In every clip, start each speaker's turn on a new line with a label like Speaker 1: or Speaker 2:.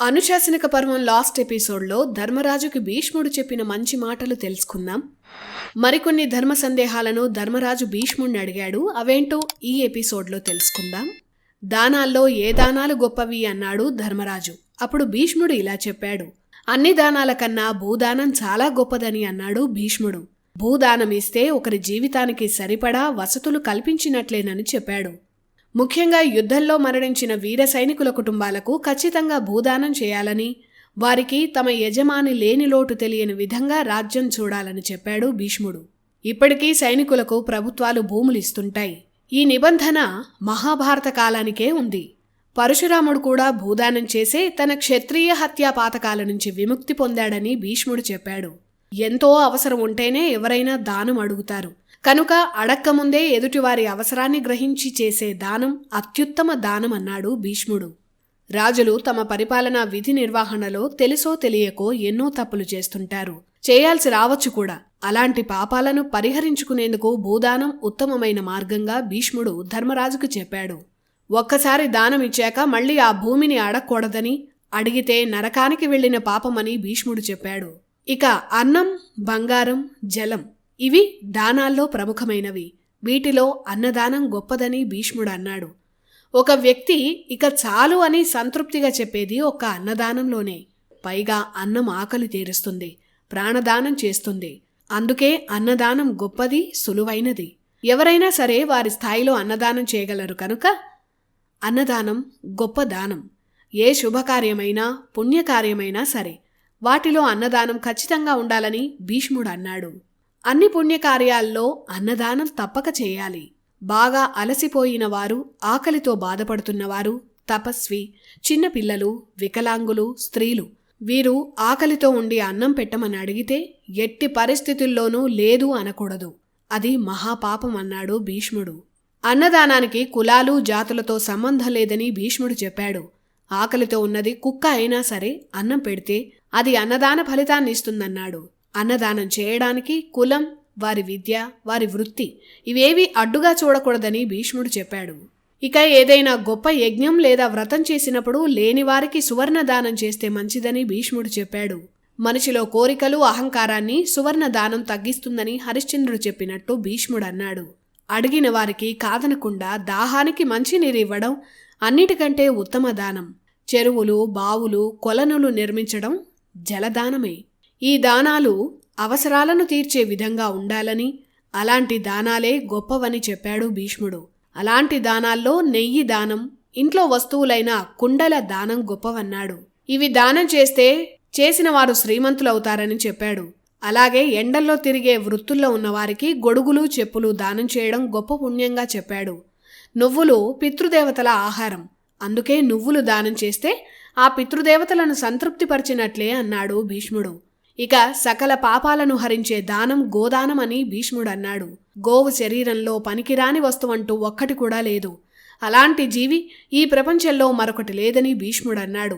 Speaker 1: అనుశాసనిక పర్వం లాస్ట్ ఎపిసోడ్లో ధర్మరాజుకి భీష్ముడు చెప్పిన మంచి మాటలు తెలుసుకుందాం. మరికొన్ని ధర్మ సందేహాలను ధర్మరాజు భీష్ముడిని అడిగాడు. అవేంటో ఈ ఎపిసోడ్లో తెలుసుకుందాం. దానాల్లో ఏ దానాలు గొప్పవి అన్నాడు ధర్మరాజు. అప్పుడు భీష్ముడు ఇలా చెప్పాడు. అన్ని దానాల కన్నా భూదానం చాలా గొప్పదని అన్నాడు భీష్ముడు. భూదానం ఇస్తే ఒకరి జీవితానికి సరిపడా వసతులు కల్పించినట్లేనని చెప్పాడు. ముఖ్యంగా యుద్ధంలో మరణించిన వీర సైనికుల కుటుంబాలకు ఖచ్చితంగా భూదానం చేయాలని వారికి తమ యజమాని లేని లోటు తెలియని విధంగా రాజ్యం చూడాలని చెప్పాడు భీష్ముడు. ఇప్పటికీ సైనికులకు ప్రభుత్వాలు భూములు ఇస్తుంటాయి. ఈ నిబంధన మహాభారత కాలానికే ఉంది. పరశురాముడు కూడా భూదానం చేసే తన క్షత్రియ హత్యా పాతకాల నుంచి విముక్తి పొందాడని భీష్ముడు చెప్పాడు. ఎంతో అవసరం ఉంటేనే ఎవరైనా దానం అడుగుతారు. కనుక అడక్కముందే ఎదుటివారి అవసరాన్ని గ్రహించి చేసే దానం అత్యుత్తమ దానం అన్నాడు భీష్ముడు. రాజులు తమ పరిపాలనా విధి నిర్వహణలో తెలుసో తెలియకో ఎన్నో తప్పులు చేస్తుంటారు. చేయాల్సి రావచ్చు కూడా. అలాంటి పాపాలను పరిహరించుకునేందుకు భూదానం ఉత్తమమైన మార్గంగా భీష్ముడు ధర్మరాజుకు చెప్పాడు. ఒక్కసారి దానం ఇచ్చాక మళ్ళీ ఆ భూమిని అడగకూడదని అడిగితే నరకానికి వెళ్ళిన పాపమని భీష్ముడు చెప్పాడు. ఇక అన్నం బంగారం జలం ఇవి దానాల్లో ప్రముఖమైనవి. వీటిలో అన్నదానం గొప్పదని భీష్ముడు అన్నాడు. ఒక వ్యక్తి ఇక చాలు అని సంతృప్తిగా చెప్పేది ఒక అన్నదానంలోనే. పైగా అన్నం ఆకలి తీరుస్తుంది. ప్రాణదానం చేస్తుంది. అందుకే అన్నదానం గొప్పది సులువైనది. ఎవరైనా సరే వారి స్థాయిలో అన్నదానం చేయగలరు కనుక? అన్నదానం గొప్ప దానం. ఏ శుభకార్యమైనా పుణ్యకార్యమైనా సరే వాటిలో అన్నదానం ఖచ్చితంగా ఉండాలని భీష్ముడు అన్నాడు. అన్ని పుణ్యకార్యాల్లో అన్నదానం తప్పక చేయాలి. బాగా అలసిపోయిన వారు ఆకలితో బాధపడుతున్నవారు తపస్వి చిన్నపిల్లలు వికలాంగులు స్త్రీలు వీరు ఆకలితో ఉండి అన్నం పెట్టమని అడిగితే ఎట్టి పరిస్థితుల్లోనూ లేదు అనకూడదు. అది మహాపాపం అన్నాడు భీష్ముడు. అన్నదానానికి కులాలు జాతులతో సంబంధం లేదని భీష్ముడు చెప్పాడు. ఆకలితో ఉన్నది కుక్క అయినా సరే అన్నం పెడితే అది అన్నదాన ఫలితాన్ని ఇస్తుందన్నాడు. అన్నదానం చేయడానికి కులం వారి విద్య వారి వృత్తి ఇవేవి అడ్డుగా చూడకూడదని భీష్ముడు చెప్పాడు. ఇక ఏదైనా గొప్ప యజ్ఞం లేదా వ్రతం చేసినప్పుడు లేని వారికి సువర్ణదానం చేస్తే మంచిదని భీష్ముడు చెప్పాడు. మనిషిలో కోరికలు అహంకారాన్ని సువర్ణదానం తగ్గిస్తుందని హరిశ్చంద్రుడు చెప్పినట్టు భీష్ముడు అన్నాడు. అడిగిన వారికి కాదనకుండా దాహానికి మంచినీరు ఇవ్వడం అన్నిటికంటే ఉత్తమ దానం. చెరువులు బావులు కొలనులు నిర్మించడం జలదానమే. ఈ దానాలు అవసరాలను తీర్చే విధంగా ఉండాలని అలాంటి దానాలే గొప్పవని చెప్పాడు భీష్ముడు. అలాంటి దానాల్లో నెయ్యి దానం ఇంట్లో వస్తువులైన కుండల దానం గొప్పవన్నాడు. ఇవి దానం చేస్తే చేసిన వారు శ్రీమంతులవుతారని చెప్పాడు. అలాగే ఎండల్లో తిరిగే వృత్తుల్లో ఉన్నవారికి గొడుగులు చెప్పులు దానం చేయడం గొప్ప పుణ్యంగా చెప్పాడు. నువ్వులు పితృదేవతల ఆహారం అందుకే నువ్వులు దానం చేస్తే ఆ పితృదేవతలను సంతృప్తిపరిచినట్లే అన్నాడు భీష్ముడు. ఇక సకల పాపాలను హరించే దానం గోదానం అని భీష్ముడు అన్నాడు గోవు శరీరంలో పనికిరాని వస్తువంటూ ఒక్కటి కూడా లేదు. అలాంటి జీవి ఈ ప్రపంచంలో మరొకటి లేదని భీష్ముడు అన్నాడు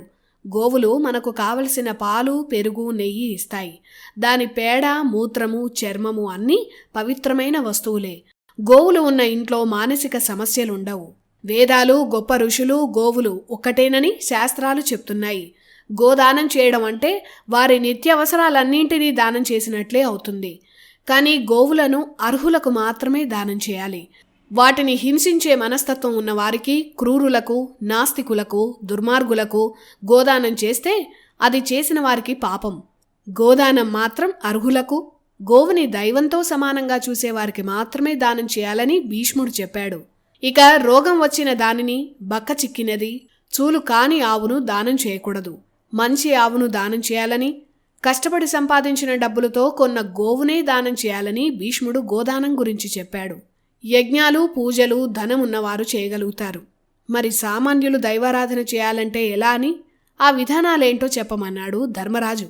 Speaker 1: గోవులు మనకు కావలసిన పాలు పెరుగు నెయ్యి ఇస్తాయి. దాని పేడ మూత్రము చర్మము అన్నీ పవిత్రమైన వస్తువులే. గోవులు ఉన్న ఇంట్లో మానసిక సమస్యలుండవు. వేదాలు గొప్ప ఋషులు గోవులు ఒక్కటేనని శాస్త్రాలు చెప్తున్నాయి. గోదానం చేయడం అంటే వారి నిత్యావసరాలన్నింటినీ దానం చేసినట్లే అవుతుంది. కానీ గోవులను అర్హులకు మాత్రమే దానం చేయాలి. వాటిని హింసించే మనస్తత్వం ఉన్న వారికి క్రూరులకు నాస్తికులకు దుర్మార్గులకు గోదానం చేస్తే అది చేసిన వారికి పాపం. గోదానం మాత్రం అర్హులకు గోవుని దైవంతో సమానంగా చూసేవారికి మాత్రమే దానం చేయాలని భీష్ముడు చెప్పాడు. ఇక రోగం వచ్చిన దానిని బక్క చిక్కినది చూలు కాని ఆవును దానం చేయకూడదు. మంచి ఆవును దానం చేయాలని కష్టపడి సంపాదించిన డబ్బులతో కొన్న గోవునే దానం చేయాలని భీష్ముడు గోదానం గురించి చెప్పాడు. యజ్ఞాలు పూజలు ధనం ఉన్నవారు చేయగలుగుతారు. మరి సామాన్యులు దైవారాధన చేయాలంటే ఎలా అని ఆ విధానాలేంటో చెప్పమన్నాడు ధర్మరాజు.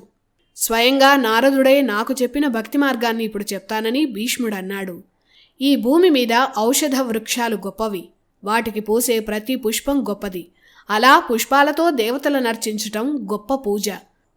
Speaker 1: స్వయంగా నారదుడే నాకు చెప్పిన భక్తి మార్గాన్ని ఇప్పుడు చెప్తానని భీష్ముడు అన్నాడు ఈ భూమి మీద ఔషధ వృక్షాలు గొప్పవి. వాటికి పూసే ప్రతి పుష్పం గొప్పది. అలా పుష్పాలతో దేవతలను అర్చించటం గొప్ప పూజ.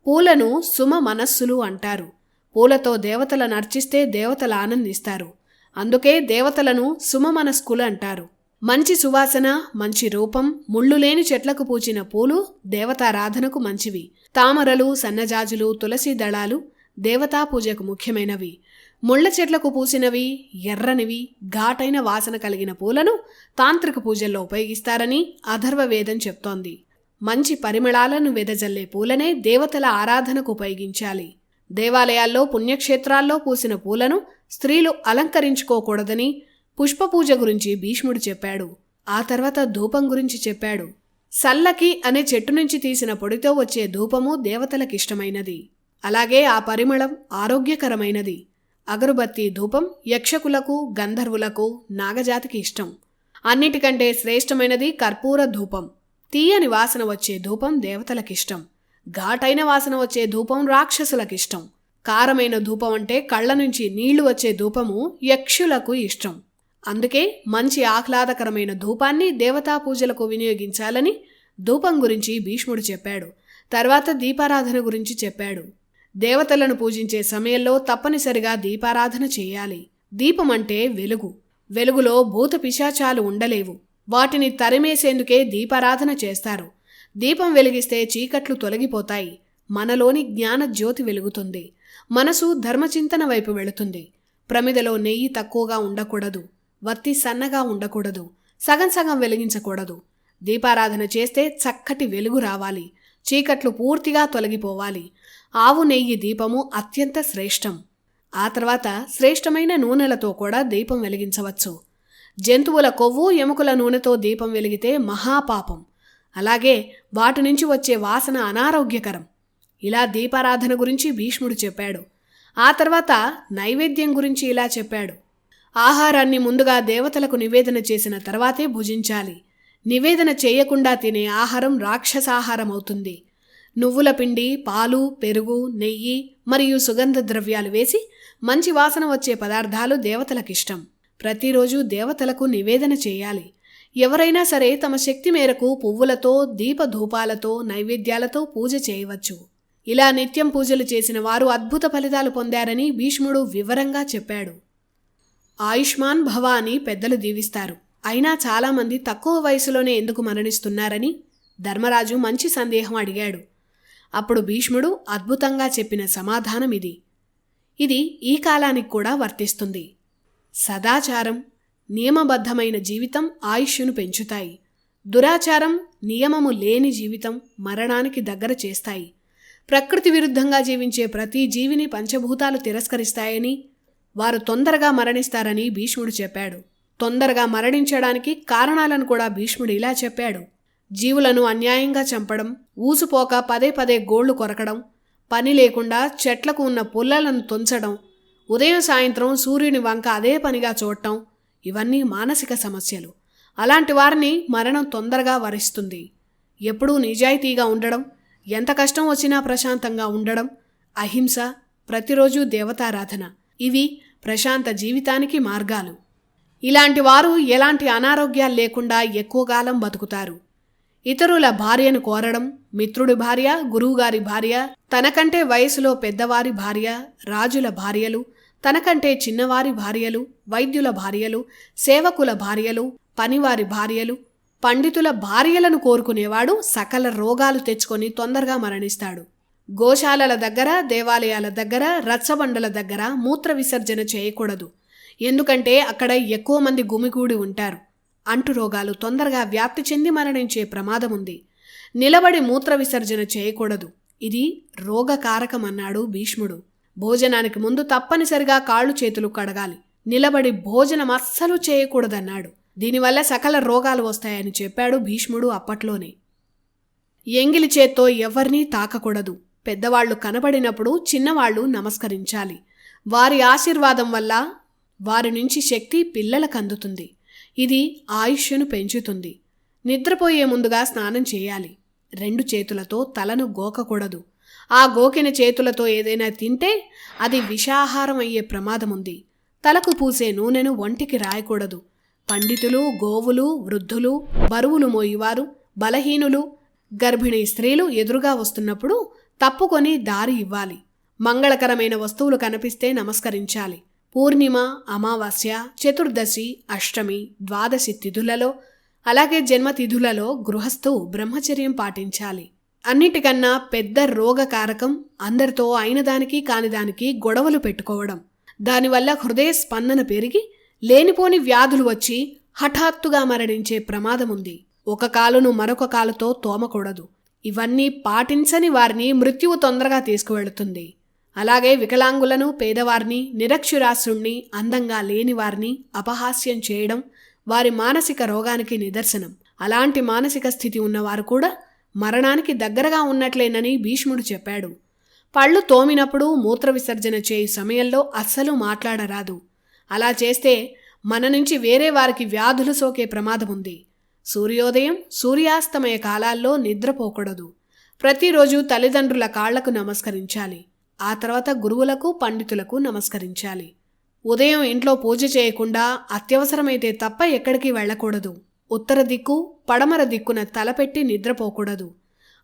Speaker 1: పూలను సుమ మనస్సులు అంటారు. పూలతో దేవతలను అర్చిస్తే దేవతలు ఆనందిస్తారు. అందుకే దేవతలను సుమ మనస్కులు అంటారు. మంచి సువాసన మంచి రూపం ముళ్ళు లేని చెట్లకు పూచిన పూలు దేవతారాధనకు మంచివి. తామరలు సన్నజాజులు తులసి దళాలు దేవతా పూజకు ముఖ్యమైనవి. ముళ్ళ చెట్లకు పూసినవి ఎర్రనివి ఘాటైన వాసన కలిగిన పూలను తాంత్రిక పూజల్లో ఉపయోగిస్తారని అథర్వ వేదం చెప్తోంది. మంచి పరిమళాలను వెదజల్లే పూలనే దేవతల ఆరాధనకు ఉపయోగించాలి. దేవాలయాల్లో పుణ్యక్షేత్రాల్లో పూసిన పూలను స్త్రీలు అలంకరించుకోకూడదని పుష్పపూజ గురించి భీష్ముడు చెప్పాడు. ఆ తర్వాత ధూపం గురించి చెప్పాడు. సల్లకి అనే చెట్టు నుంచి తీసిన పొడితో వచ్చే ధూపము దేవతలకిష్టమైనది. అలాగే ఆ పరిమళం ఆరోగ్యకరమైనది. అగరుబత్తి ధూపం యక్షకులకు గంధర్వులకు నాగజాతికి ఇష్టం. అన్నిటికంటే శ్రేష్టమైనది కర్పూర ధూపం. తీయని వాసన వచ్చే ధూపం దేవతలకిష్టం. ఘాటైన వాసన వచ్చే ధూపం రాక్షసులకిష్టం. కారమైన ధూపం అంటే కళ్ళ నుంచి నీళ్ళు వచ్చే ధూపము యక్షులకు ఇష్టం. అందుకే మంచి ఆహ్లాదకరమైన ధూపాన్ని దేవతా పూజలకు వినియోగించాలని ధూపం గురించి భీష్ముడు చెప్పాడు. తర్వాత దీపారాధన గురించి చెప్పాడు. దేవతలను పూజించే సమయంలో తప్పనిసరిగా దీపారాధన చేయాలి. దీపం అంటే వెలుగు. వెలుగులో భూత పిశాచాలు ఉండలేవు. వాటిని తరిమేసేందుకే దీపారాధన చేస్తారు. దీపం వెలిగిస్తే చీకట్లు తొలగిపోతాయి. మనలోని జ్ఞాన జ్యోతి వెలుగుతుంది. మనసు ధర్మచింతన వైపు వెళుతుంది. ప్రమిదలో నెయ్యి తక్కువగా ఉండకూడదు. వత్తి సన్నగా ఉండకూడదు. సగం సగం వెలిగించకూడదు. దీపారాధన చేస్తే చక్కటి వెలుగు రావాలి. చీకట్లు పూర్తిగా తొలగిపోవాలి. ఆవు నెయ్యి దీపము అత్యంత శ్రేష్టం. ఆ తర్వాత శ్రేష్టమైన నూనెలతో కూడా దీపం వెలిగించవచ్చు. జంతువుల కొవ్వు ఎముకల నూనెతో దీపం వెలిగితే మహాపాపం. అలాగే వాటి నుంచి వచ్చే వాసన అనారోగ్యకరం. ఇలా దీపారాధన గురించి భీష్ముడు చెప్పాడు. ఆ తర్వాత నైవేద్యం గురించి ఇలా చెప్పాడు. ఆహారాన్ని ముందుగా దేవతలకు నివేదన చేసిన తర్వాతే భుజించాలి. నివేదన చేయకుండా తినే ఆహారం రాక్షసాహారం అవుతుంది నువ్వుల పిండి పాలు పెరుగు నెయ్యి మరియు సుగంధ ద్రవ్యాలు వేసి మంచి వాసన వచ్చే పదార్థాలు దేవతలకిష్టం. ప్రతిరోజు దేవతలకు నివేదన చేయాలి. ఎవరైనా సరే తమ శక్తి మేరకు పువ్వులతో దీపధూపాలతో నైవేద్యాలతో పూజ చేయవచ్చు. ఇలా నిత్యం పూజలు చేసిన వారు అద్భుత ఫలితాలు పొందారని భీష్ముడు వివరంగా చెప్పాడు. ఆయుష్మాన్ భవ అని పెద్దలు దీవిస్తారు. అయినా చాలామంది తక్కువ వయసులోనే ఎందుకు మరణిస్తున్నారని ధర్మరాజు మంచి సందేహం అడిగాడు. అప్పుడు భీష్ముడు అద్భుతంగా చెప్పిన సమాధానం ఇది. ఇది ఈ కాలానికి కూడా వర్తిస్తుంది. సదాచారం నియమబద్ధమైన జీవితం ఆయుష్యును పెంచుతాయి. దురాచారం నియమము లేని జీవితం మరణానికి దగ్గర చేస్తాయి. ప్రకృతి విరుద్ధంగా జీవించే ప్రతి జీవిని పంచభూతాలు తిరస్కరిస్తాయని వారు తొందరగా మరణిస్తారని భీష్ముడు చెప్పాడు. తొందరగా మరణించడానికి కారణాలను కూడా భీష్ముడు ఇలా చెప్పాడు. జీవులను అన్యాయంగా చంపడం ఊసుపోక పదే పదే గోళ్ళు కొరకడం పని లేకుండా చెట్లకు ఉన్న పుల్లలను తుంచడం ఉదయం సాయంత్రం సూర్యుని వంక అదే పనిగా చూడటం ఇవన్నీ మానసిక సమస్యలు. అలాంటి వారిని మరణం తొందరగా వరిస్తుంది. ఎప్పుడూ నిజాయితీగా ఉండడం ఎంత కష్టం వచ్చినా ప్రశాంతంగా ఉండడం అహింస ప్రతిరోజు దేవతారాధన ఇవి ప్రశాంత జీవితానికి మార్గాలు. ఇలాంటి వారు ఎలాంటి అనారోగ్యాలు లేకుండా ఎక్కువ కాలం బతుకుతారు. ఇతరుల భార్యను కోరడం మిత్రుడి భార్య గురువుగారి భార్య తనకంటే వయసులో పెద్దవారి భార్య రాజుల భార్యలు తనకంటే చిన్నవారి భార్యలు వైద్యుల భార్యలు సేవకుల భార్యలు పనివారి భార్యలు పండితుల భార్యలను కోరుకునేవాడు సకల రోగాలు తెచ్చుకొని తొందరగా మరణిస్తాడు. గోశాలల దగ్గర దేవాలయాల దగ్గర రచ్చబండల దగ్గర మూత్ర విసర్జన చేయకూడదు. ఎందుకంటే అక్కడ ఎక్కువ మంది గుమిగూడి ఉంటారు. అంటు రోగాలు తొందరగా వ్యాప్తి చెంది మరణించే ప్రమాదం ఉంది నిలబడి మూత్ర విసర్జన చేయకూడదు. ఇది రోగకారకమన్నాడు భీష్ముడు. భోజనానికి ముందు తప్పనిసరిగా కాళ్ళు చేతులు కడగాలి. నిలబడి భోజనం అస్సలు చేయకూడదన్నాడు. దీనివల్ల సకల రోగాలు వస్తాయని చెప్పాడు భీష్ముడు అప్పట్లోనే. ఎంగిలి చేత్తో ఎవరినీ తాకకూడదు. పెద్దవాళ్ళు కనబడినప్పుడు చిన్నవాళ్ళు నమస్కరించాలి. వారి ఆశీర్వాదం వల్ల వారి నుంచి శక్తి పిల్లలకు అందుతుంది ఇది ఆయుష్ను పెంచుతుంది. నిద్రపోయే ముందుగా స్నానం చేయాలి. రెండు చేతులతో తలను గోకకూడదు. ఆ గోకిన చేతులతో ఏదైనా తింటే అది విషాహారం అయ్యే ప్రమాదం ఉంది. తలకు పూసే నూనెను ఒంటికి రాయకూడదు. పండితులు గోవులు వృద్ధులు బరువులు మోయివారు బలహీనులు గర్భిణీ స్త్రీలు ఎదురుగా వస్తున్నప్పుడు తప్పుకొని దారి ఇవ్వాలి. మంగళకరమైన వస్తువులు కనిపిస్తే నమస్కరించాలి. పూర్ణిమ అమావాస్య చతుర్దశి అష్టమి ద్వాదశి తిథులలో అలాగే జన్మతిథులలో గృహస్థు బ్రహ్మచర్యం పాటించాలి. అన్నిటికన్నా పెద్ద రోగకారకం అందరితో అయిన దానికి కాని దానికి గొడవలు పెట్టుకోవడం. దానివల్ల హృదయ స్పందన పెరిగి లేనిపోని వ్యాధులు వచ్చి హఠాత్తుగా మరణించే ప్రమాదం ఉంది ఒక కాలును మరొక కాలుతో తోమకూడదు. ఇవన్నీ పాటించని వారిని మృత్యువు తొందరగా తీసుకువెళుతుంది. అలాగే వికలాంగులను పేదవారిని నిరక్షురాస్యుణ్ణి అందంగా లేనివారిని అపహాస్యం చేయడం వారి మానసిక రోగానికి నిదర్శనం. అలాంటి మానసిక స్థితి ఉన్నవారు కూడా మరణానికి దగ్గరగా ఉన్నట్లేనని భీష్ముడు చెప్పాడు. పళ్ళు తోమినప్పుడు మూత్ర విసర్జన చేయి సమయంలో అస్సలు మాట్లాడరాదు. అలా చేస్తే మన నుంచి వేరే వారికి వ్యాధులు సోకే ప్రమాదం ఉంది. సూర్యోదయం సూర్యాస్తమయ కాలాల్లో నిద్రపోకూడదు. ప్రతిరోజు తల్లిదండ్రుల కాళ్ళకు నమస్కరించాలి. ఆ తర్వాత గురువులకు పండితులకు నమస్కరించాలి. ఉదయం ఇంట్లో పూజ చేయకుండా అత్యవసరమైతే తప్ప ఎక్కడికి వెళ్ళకూడదు. ఉత్తర దిక్కు పడమర దిక్కున తలపెట్టి నిద్రపోకూడదు.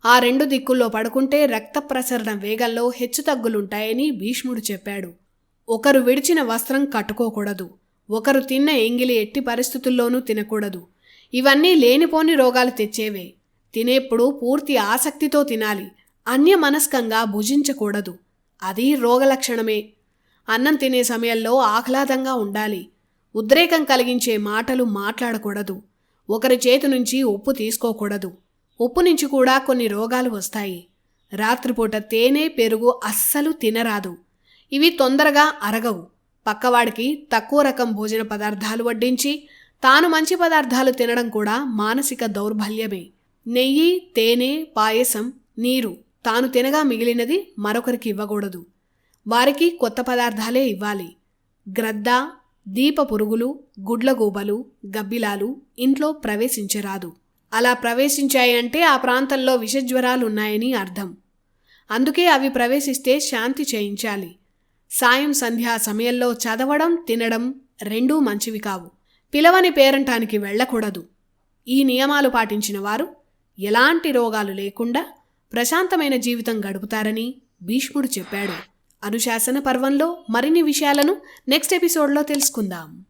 Speaker 1: ఆ రెండు దిక్కుల్లో పడుకుంటే రక్త ప్రసరణ వేగంలో హెచ్చుతగ్గులుంటాయని భీష్ముడు చెప్పాడు. ఒకరు విడిచిన వస్త్రం కట్టుకోకూడదు. ఒకరు తిన్న ఎంగిలి ఎట్టి పరిస్థితుల్లోనూ తినకూడదు. ఇవన్నీ లేనిపోని రోగాలు తెచ్చేవే. తినేప్పుడు పూర్తి ఆసక్తితో తినాలి. అన్యమనస్కంగా భుజించకూడదు. అది రోగలక్షణమే. అన్నం తినే సమయంలో ఆహ్లాదంగా ఉండాలి. ఉద్రేకం కలిగించే మాటలు మాట్లాడకూడదు. ఒకరి చేతి నుంచి ఉప్పు తీసుకోకూడదు. ఉప్పు నుంచి కూడా కొన్ని రోగాలు వస్తాయి. రాత్రిపూట తేనె పెరుగు అస్సలు తినరాదు. ఇవి తొందరగా అరగవు. పక్కవాడికి తక్కువ రకం భోజన పదార్థాలు వడ్డించి తాను మంచి పదార్థాలు తినడం కూడా మానసిక దౌర్బల్యమే. నెయ్యి తేనె పాయసం నీరు. తాను తినగా మిగిలినది మరొకరికి ఇవ్వకూడదు. వారికి కొత్త పదార్థాలే ఇవ్వాలి. గ్రద్ద దీప పురుగులు గుడ్లగూబలు గబ్బిలాలు ఇంట్లో ప్రవేశించరాదు. అలా ప్రవేశించాయంటే ఆ ప్రాంతంలో విషజ్వరాలు ఉన్నాయని అర్థం. అందుకే అవి ప్రవేశిస్తే శాంతి చేయించాలి. సాయం సంధ్యా సమయంలో చదవడం తినడం రెండూ మంచివి కావు. పిలవని పేరంటానికి వెళ్ళకూడదు. ఈ నియమాలు పాటించిన వారు ఎలాంటి రోగాలు లేకుండా ప్రశాంతమైన జీవితం గడుపుతారని భీష్ముడు చెప్పాడు. అనుశాసన పర్వంలో మరిన్ని విషయాలను నెక్స్ట్ ఎపిసోడ్లో తెలుసుకుందాం.